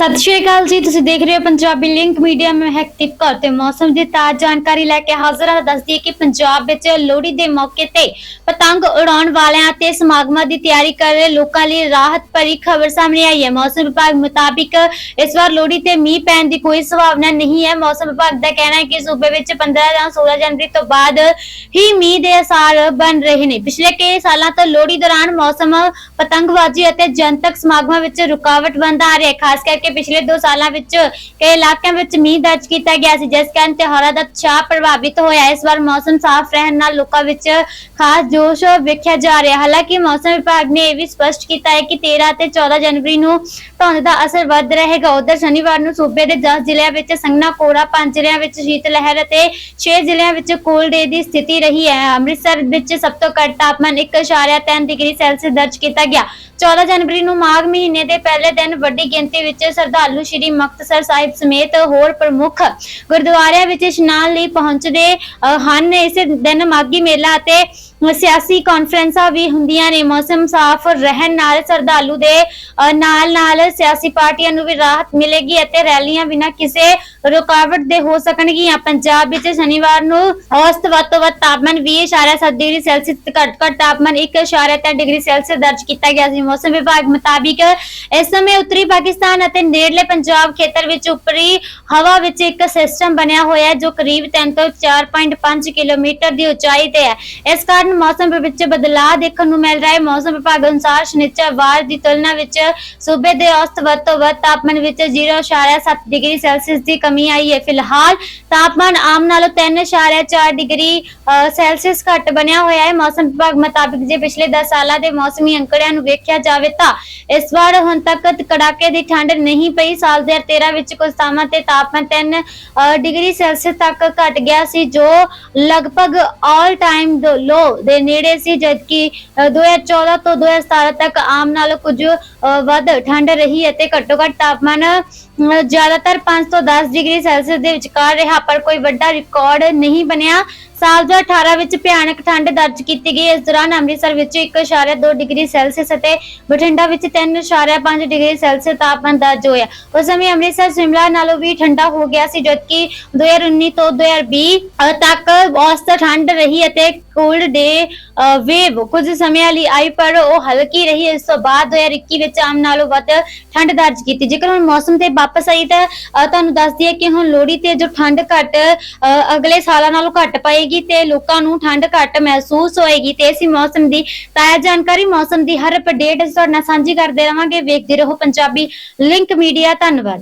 ਸਤਿ ਸ਼੍ਰੀ ਅਕਾਲ ਜੀ, ਤੁਸੀਂ ਦੇਖ ਰਹੇ ਹੋ ਪੰਜਾਬੀ ਲਿੰਕ ਮੀਡੀਆ ਮੈਂ ਹਕਤਿਪ ਕੌਰ ਤੇ ਮੌਸਮ ਦੀ ਤਾਜ਼ਾ ਜਾਣਕਾਰੀ ਲੈ ਕੇ ਹਾਜ਼ਰ ਹਾਂ। ਦੱਸਦੀ ਕਿ ਪੰਜਾਬ ਵਿੱਚ ਲੋਹੜੀ ਦੇ ਮੌਕੇ ਤੇ ਪਤੰਗ ਉਡਾਉਣ ਵਾਲਿਆਂ ਤੇ ਸਮਾਗਮਾਂ ਦੀ ਤਿਆਰੀ ਕਰ ਰਹੇ ਲੋਕਾਂ ਲਈ ਰਾਹਤ ਭਰੀ ਖਬਰ ਸਾਹਮਣੇ ਆਈ ਹੈ। ਮੌਸਮ ਵਿਭਾਗ ਮੁਤਾਬਿਕ ਇਸ ਵਾਰ ਲੋਹੜੀ ਤੇ ਮੀਂਹ ਪੈਣ ਦੀ ਕੋਈ ਸੰਭਾਵਨਾ ਨਹੀਂ ਹੈ। ਮੌਸਮ ਵਿਭਾਗ ਦਾ ਕਹਿਣਾ ਹੈ ਕਿ ਸੂਬੇ ਵਿੱਚ 15 ਜਾਂ 16 ਜਨਵਰੀ ਤੋਂ ਬਾਅਦ ਹੀ ਮੀਂਹ ਦੇ ਅਸਾਰ ਬਣ ਰਹੇ ਨੇ। ਪਿਛਲੇ ਕਈ ਸਾਲਾਂ ਤੋਂ ਲੋਹੜੀ ਦੌਰਾਨ ਮੌਸਮ ਪਤੰਗਬਾਜ਼ੀ ਅਤੇ ਜਨਤਕ ਸਮਾਗਮਾਂ ਵਿੱਚ ਰੁਕਾਵਟ ਬਣਦਾ ਆ ਰਿਹਾ ਹੈ। ਖਾਸ ਕਰਕੇ ਪਿਛਲੇ 2 ਸਾਲਾਂ ਵਿੱਚ ਕਈ ਇਲਾਕਿਆਂ ਵਿੱਚ ਮੀਂਹ ਦਰਜ ਕੀਤਾ ਗਿਆ ਸੀ, ਜਿਸ ਕਾਰਨ ਤਿਉਹਾਰਾਂ ਦਾ ਉਤਸ਼ਾਹ ਪ੍ਰਭਾਵਿਤ ਹੋਇਆ। ਇਸ ਵਾਰ ਮੌਸਮ ਸਾਫ਼ ਰਹਿਣ ਨਾਲ ਲੋਕਾਂ ਵਿੱਚ ਖਾਸ ਜੋਸ਼ ਵੇਖਿਆ ਜਾ ਰਿਹਾ। ਹਾਲਾਂਕਿ ਮੌਸਮ ਵਿਭਾਗ ਨੇ ਇਹ ਵੀ ਸਪਸ਼ਟ ਕੀਤਾ ਹੈ ਕਿ 13 ਅਤੇ 14 ਜਨਵਰੀ ਨੂੰ ਧੁੰਦ ਦਾ ਅਸਰ ਵੱਧ ਰਹੇਗਾ। ਉਧਰ ਸ਼ਨੀਵਾਰ ਨੂੰ ਸੂਬੇ ਦੇ 10 ਜ਼ਿਲ੍ਹਿਆਂ ਵਿੱਚ ਸੰਘਣਾ ਕੋਰਾ ਪੰਜ ਜ਼ਿਲ੍ਹਿਆਂ ਵਿੱਚ ਸ਼ੀਤ ਲਹਿਰ ਅਤੇ 6 ਜ਼ਿਲ੍ਹਿਆਂ ਵਿੱਚ ਕੋਲਡ ਡੇ ਦੀ ਸਥਿਤੀ ਰਹੀ ਹੈ। ਅੰਮ੍ਰਿਤਸਰ ਵਿੱਚ ਸਭ ਤੋਂ ਘੱਟ ਤਾਪਮਾਨ 1.3 ਡਿਗਰੀ ਸੈਲਸੀਅਸ ਦਰਜ ਕੀਤਾ ਗਿਆ। 14 ਜਨਵਰੀ ਨੂੰ ਮਾਘ ਮਹੀਨੇ ਦੇ ਪਹਿਲੇ ਦਿਨ ਵੱਡੀ ਗਿਣਤੀ ਵਿੱਚ ਸ਼ਰਧਾਲੂ ਸ਼੍ਰੀ ਮੁਕਤਸਰ ਸਾਹਿਬ ਸਮੇਤ ਹੋਰ ਪ੍ਰਮੁੱਖ ਗੁਰਦੁਆਰਿਆਂ ਵਿੱਚ ਇਸ਼ਨਾਨ ਲਈ ਪਹੁੰਚਦੇ ਹਨ। ਇਸੇ ਦਿਨ ਮਾਘੀ ਮੇਲਾ ਅਤੇ ਸਿਆਸੀ ਕਾਨਫਰੰਸਾਂ ਵੀ ਹੁੰਦੀਆਂ ਨੇ, ਮੌਸਮ ਸਾਫ਼ ਰਹਿਣ ਨਾਲ ਸ਼ਰਧਾਲੂ ਦੇ ਨਾਲ ਨਾਲ ਸਿਆਸੀ ਪਾਰਟੀਆਂ ਨੂੰ ਵੀ ਰਾਹਤ ਮਿਲੇਗੀ ਅਤੇ ਰੈਲੀਆਂ ਬਿਨਾਂ ਕਿਸੇ ਰੁਕਾਵਟ ਦੇ ਹੋ ਸਕਣਗੀਆਂ। ਪੰਜਾਬ ਵਿੱਚ ਸ਼ਨੀਵਾਰ ਨੂੰ ਔਸਤ ਵੱਧ ਤੋਂ ਵੱਧ ਤਾਪਮਾਨ 20.7 ਡਿਗਰੀ ਸੈਲਸੀਅਸ ਤੇ ਘੱਟ ਘੱਟ ਤਾਪਮਾਨ 1.3 ਡਿਗਰੀ ਸੈਲਸੀਅਸ ਦਰਜ ਕੀਤਾ ਗਿਆ ਸੀ। ਮੌਸਮ ਵਿਭਾਗ ਮੁਤਾਬਿਕ ਇਸ ਸਮੇਂ ਉੱਤਰੀ ਪਾਕਿਸਤਾਨ ਅਤੇ ਨੇੜਲੇ ਪੰਜਾਬ ਖੇਤਰ ਵਿੱਚ ਉੱਪਰੀ ਹਵਾ ਵਿੱਚ ਇੱਕ ਸਿਸਟਮ ਬਣਿਆ ਹੋਇਆ ਹੈ, ਜੋ ਕਰੀਬ 3 ਤੋਂ 4.5 ਕਿਲੋਮੀਟਰ ਦੀ ਉਚਾਈ ਤੇ ਹੈ। ਇਸ ਕਾਰਨ ਮੌਸਮ ਵਿੱਚ ਬਦਲਾਅ ਦੇਖਣ ਨੂੰ ਮਿਲ ਰਿਹਾ ਹੈ। ਮੌਸਮ ਵਿਭਾਗ ਅਨੁਸਾਰ ਸ਼ਨੀਚਰਵਾਰ ਦੀ ਤੁਲਨਾ ਵਿੱਚ ਸੂਬੇ ਦੇ ਔਸਤ ਵੱਧ ਤੋਂ ਵੱਧ ਤਾਪਮਾਨ ਵਿੱਚ 0.7 ਡਿਗਰੀ ਸੈਲਸੀਅਸ ਦੀ ਕਮੀ ਆਈ ਹੈ। ਫਿਲਹਾਲ ਤਾਪਮਾਨ ਆਮ ਨਾਲੋਂ 3.4 ਡਿਗਰੀ ਸੈਲਸੀਅਸ ਘੱਟ ਬਣਿਆ ਹੋਇਆ ਹੈ। ਮੌਸਮ ਵਿਭਾਗ ਮੁਤਾਬਿਕ ਜੇ ਪਿਛਲੇ 10 ਸਾਲਾਂ ਦੇ ਮੌਸਮੀ ਅੰਕੜਿਆਂ ਨੂੰ ਵੇਖਿਆ ਜਾਵੇ ਤਾਂ ਇਸ ਵਾਰ ਹੁਣ ਤੱਕ ਕੜਾਕੇ ਦੀ ਠੰਡ ਨਹੀਂ ਪਈ। ਸਾਲ 2013 ਵਿੱਚ ਕੁਝ ਥਾਵਾਂ ਤੇ ਤਾਪਮਾਨ 3 ਡਿਗਰੀ ਸੈਲਸੀਅਸ ਤੱਕ ਘਟ ਗਿਆ ਸੀ, ਜੋ ਲਗਭਗ ਆਲ ਟਾਈਮ ਲੋ ਦੇ ਨੇੜੇ ਸੀ ਜਦਕਿ ਅ, 2014 ਤੋਂ 2017 ਤੱਕ ਆਮ ਨਾਲੋਂ ਕੁਝ ਵੱਧ ਠੰਡ ਰਹੀ ਅਤੇ ਘੱਟੋ ਘੱਟ ਤਾਪਮਾਨ ਜ਼ਿਆਦਾਤਰ 5 ਤੋਂ 10 ਡਿਗਰੀ ਸੈਲਸੀਅਸ ਦੇ ਵਿਚਕਾਰ ਰਿਹਾ ਪਰ ਕੋਈ ਵੱਡਾ ਰਿਕਾਰਡ ਨਹੀਂ ਬਣਿਆ। ਸਾਲ 2018 ਵਿੱਚ ਭਿਆਨਕ ਠੰਡ ਦਰਜ ਕੀਤੀ ਗਈ। ਇਸ ਦੌਰਾਨ ਅੰਮ੍ਰਿਤਸਰ ਵਿੱਚ 1.2 ਡਿਗਰੀ ਸੈਲਸੀਅਸ ਅਤੇ ਬਠਿੰਡਾ ਵਿੱਚ 3.5 ਡਿਗਰੀ ਸੈਲਸੀਅਸ ਤਾਪਮਾਨ ਦਰਜ ਹੋਇਆ। ਉਸ ਸਮੇਂ ਅੰਮ੍ਰਿਤਸਰ ਸ਼ਿਮਲਾ ਨਾਲੋਂ ਵੀ ਠੰਡਾ ਹੋ ਗਿਆ ਸੀ ਜਦਕਿ 2019 ਤੋਂ 2020 ਅ, ਤੱਕ ਔਸਤ ਠੰਡ ਰਹੀ ਅਤੇ ਕੋਲਡ ਡੇ ਵੇਵ ਕੁਝ ਸਮੇਂ ਲਈ ਆਈ ਪਰ ਉਹ ਹਲਕੀ ਰਹੀ। ਇਸ ਤੋਂ ਬਾਅਦ 2021 ਵਿੱਚ ਆਮ ਨਾਲੋਂ ਵੱਧ ਠੰਡ ਦਰਜ ਕੀਤੀ। ਜੇਕਰ ਹੁਣ ਮੌਸਮ ਤੇ ਵਾਪਸ ਆਈ ਤਾਂ ਤੁਹਾਨੂੰ ਦੱਸ ਦਈਏ ਕਿ ਹੁਣ ਲੋਹੜੀ ਤੇ ਜੋ ਠੰਡ ਘਟ ਅ, ਅਗਲੇ ਸਾਲਾਂ ਨਾਲੋਂ ਘਟ ਪਏਗੀ ਤੇ ਲੋਕਾਂ ਨੂੰ ਠੰਡ ਘੱਟ ਮਹਿਸੂਸ ਹੋਏਗੀ ਤੇ ਇਸੇ ਮੌਸਮ ਦੀ ਤਾਜ਼ਾ ਜਾਣਕਾਰੀ ਮੌਸਮ ਦੀ ਹਰ ਅਪਡੇਟ ਤੁਹਾਡੇ ਨਾਲ ਸਾਂਝੀ ਕਰਦੇ ਰਵਾਂਗੇ। ਵੇਖਦੇ ਰਹੋ ਪੰਜਾਬੀ ਲਿੰਕ ਮੀਡੀਆ ਧੰਨਵਾਦ।